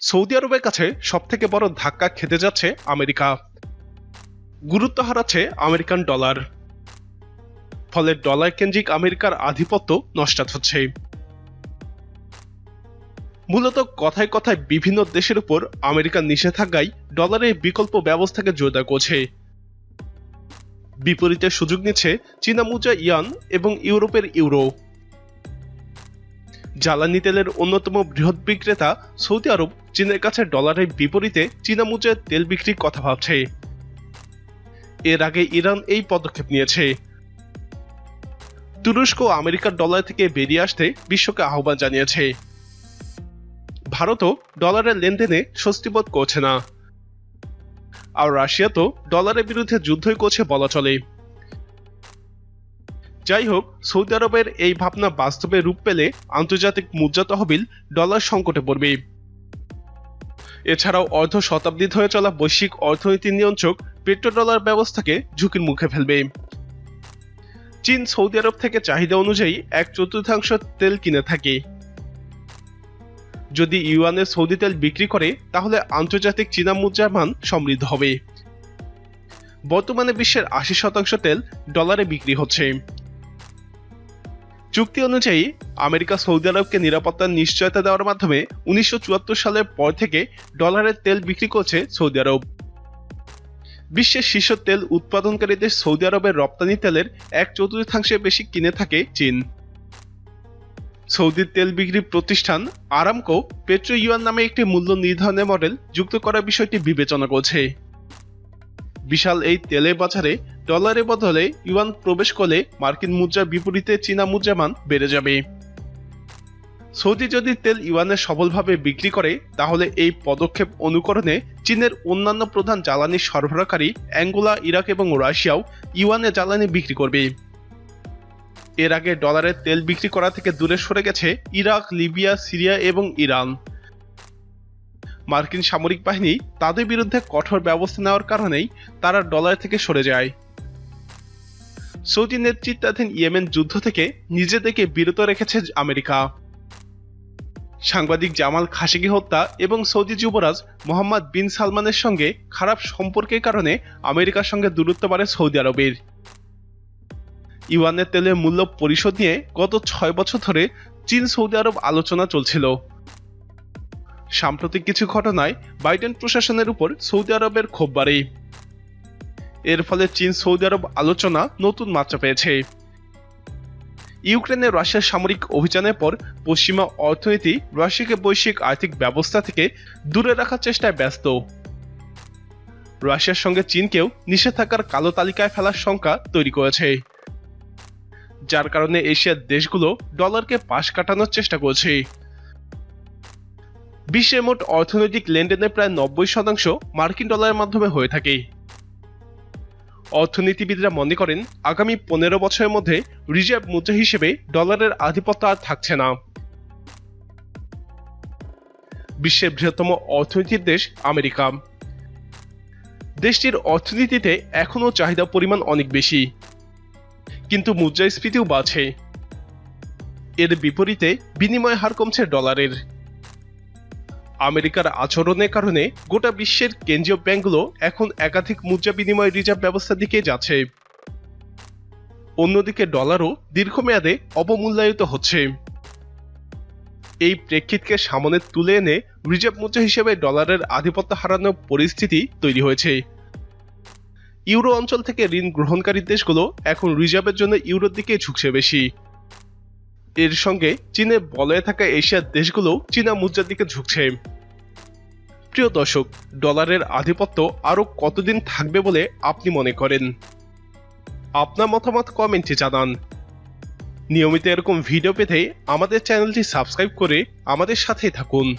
Saudi আরবের কাছে সবথেকে বড় ধাক্কা খেতে যাচ্ছে আমেরিকা। গুরুত্ব হারাচ্ছে আমেরিকান ডলার। ফলে ডলার কেন্দ্রিক আমেরিকার আধিপত্য নস্টাত হচ্ছে। মূলত কথায় কথায় বিভিন্ন দেশের উপর আমেরিকার নিষেধাজ্ঞায় ডলারের বিকল্প ব্যবস্থাকে জোরদার করছে। বিপরীতে সুযোগ নিচ্ছে চীনা মুদ্রা, ইয়ান এবং ইউরোপের ইউরো। জ্বালানি তেলের অন্যতম বৃহৎ বিক্রেতা সৌদি আরব চীনের কাছে ডলারের বিপরীতে চীনা তেল বিক্রির কথা ভাবছে। এর আগে ইরান এই পদক্ষেপ নিয়েছে। তুরস্ক আমেরিকার ডলার থেকে বেরিয়ে আসতে বিশ্বকে আহ্বান জানিয়েছে। ভারতও ডলারের লেনদেনে স্বস্তিবোধ করছে না। আর রাশিয়া তো ডলারের বিরুদ্ধে যুদ্ধই করছে বলা চলে। যাই হোক সৌদি আরবের এই ভাবনা বাস্তবে রূপ পেলে আন্তর্জাতিক মুদ্রা তহবিল ডলার সংকটে পড়বে। এছাড়াও অর্ধ শতাব্দী ধরে চলা বৈশ্বিক অর্থনীতির নিয়ন্ত্রক পেট্রোডলার ব্যবস্থাকে ঝুঁকির মুখে ফেলবে। চীন সৌদি আরব থেকে চাহিদা অনুযায়ী এক চতুর্থাংশ তেল কিনে থাকে। যদি ইউয়ানে সৌদি তেল বিক্রি করে, তাহলে আন্তর্জাতিক চীনা মুদ্রার মান সমৃদ্ধ হবে। বর্তমানে বিশ্বের আশি শতাংশ তেল ডলারে বিক্রি হচ্ছে। চুক্তি অনুযায়ী আমেরিকা সৌদি আরবকে নিরাপত্তার নিশ্চয়তা দেওয়ার মাধ্যমে উনিশশো চুয়াত্তর সালের পর থেকে ডলারের তেল বিক্রি করছে সৌদি আরব। বিশ্বের শীর্ষ তেল উৎপাদনকারী দেশ সৌদি আরবের রপ্তানি তেলের এক চতুর্থাংশের বেশি কিনে থাকে চীন। সৌদির তেল বিক্রি প্রতিষ্ঠান আরামকো পেট্রো ইউয়ান নামে একটি মূল্য নির্ধারণের মডেল যুক্ত করার বিষয়টি বিবেচনা করছে। বিশাল এই তেলের বাজারে ডলারের বদলে ইউয়ান প্রবেশ করলে মার্কিন মুদ্রার বিপরীতে চীনা মুদ্রা মান বেড়ে যাবে। সৌদি যদি তেল ইউয়ানে সফলভাবে বিক্রি করে, তাহলে এই পদক্ষেপ অনুকরণে চীনের অন্যান্য প্রধান জ্বালানি সরবরাহকারী অ্যাঙ্গোলা, ইরাক এবং রাশিয়াও ইউয়ানে জ্বালানি বিক্রি করবে। এর আগে ডলারের তেল বিক্রি করা থেকে দূরে সরে গেছে ইরাক, লিবিয়া, সিরিয়া এবং ইরান। মার্কিন সামরিক বাহিনী তাদের বিরুদ্ধে কঠোর ব্যবস্থা নেওয়ার কারণেই তারা ডলার থেকে সরে যায়। সৌদি নেতৃত্বাধীন ইয়েমেন যুদ্ধ থেকে নিজেদেরকে বিরত রেখেছে আমেরিকা। সাংবাদিক জামাল খাশিগি হত্যা এবং সৌদি যুবরাজ মোহাম্মদ বিন সালমানের সঙ্গে খারাপ সম্পর্কের কারণে আমেরিকার সঙ্গে দূরত্ব বাড়ে সৌদি আরবের। ইউয়ানের তেলের মূল্য পরিশোধ নিয়ে গত ছয় বছর ধরে চীন সৌদি আরব আলোচনা চলছিল। সাম্প্রতিক কিছু ঘটনায় বাইডেন প্রশাসনের উপর সৌদি আরবের ক্ষোভ বাড়ে। এর ফলে চীন, সৌদি আরব আলোচনা নতুন মাত্রা পেয়েছে। ইউক্রেনে রাশিয়ার সামরিক অভিযানের পর পশ্চিমা অর্থনীতি রাশিয়াকে বৈশ্বিক আর্থিক ব্যবস্থা থেকে দূরে রাখার চেষ্টায় ব্যস্ত। রাশিয়ার সঙ্গে চীনকেও নিষেধাজ্ঞার কালো তালিকায় ফেলার শঙ্কা তৈরি করেছে। যার কারণে এশিয়ার দেশগুলো ডলারকে পাশ কাটানোর চেষ্টা করছে। বিশ্বের মোট অর্থনৈতিক লেনদেনের প্রায় নব্বই শতাংশ মার্কিন ডলারের মাধ্যমে হয়ে থাকে। অর্থনীতিবিদরা মনে করেন, আগামী পনেরো বছরের মধ্যে রিজার্ভ মুদ্রা হিসেবে ডলারের আধিপত্য আর থাকছে না। বিশ্বের বৃহত্তম অর্থনীতির দেশ আমেরিকা। দেশটির অর্থনীতিতে এখনও চাহিদা পরিমাণ অনেক বেশি। কিন্তু মুদ্রাস্ফীতিও বাড়ছে। এর বিপরীতে বিনিময় হার কমছে ডলারের। আমেরিকার আচরণের কারণে গোটা বিশ্বের কেন্দ্রীয় ব্যাংকগুলো এখন একাধিক মুদ্রা বিনিময় রিজার্ভ ব্যবস্থার দিকে যাচ্ছে। অন্যদিকে ডলারও দীর্ঘমেয়াদে অবমূল্যায়িত হচ্ছে। এই প্রেক্ষিতকে সামনে তুলে এনে রিজার্ভ মুদ্রা হিসেবে ডলারের আধিপত্য হারানোর পরিস্থিতি তৈরি হয়েছে। ইউরো অঞ্চল থেকে ঋণ গ্রহণকারী দেশগুলো এখন রিজার্ভের জন্য ইউরোর দিকে ঝুঁকছে বেশি। এর সঙ্গে চীনে বলয়ে থাকা এশিয়ার দেশগুলো চীনা মুদ্রার দিকে ঝুঁকছে। প্রিয় দর্শক, ডলারের আধিপত্য আরও কতদিন থাকবে বলে আপনি মনে করেন? আপনার মতামত কমেন্টে জানান। নিয়মিত এরকম ভিডিও পেতে আমাদের চ্যানেলটি সাবস্ক্রাইব করে আমাদের সাথে থাকুন।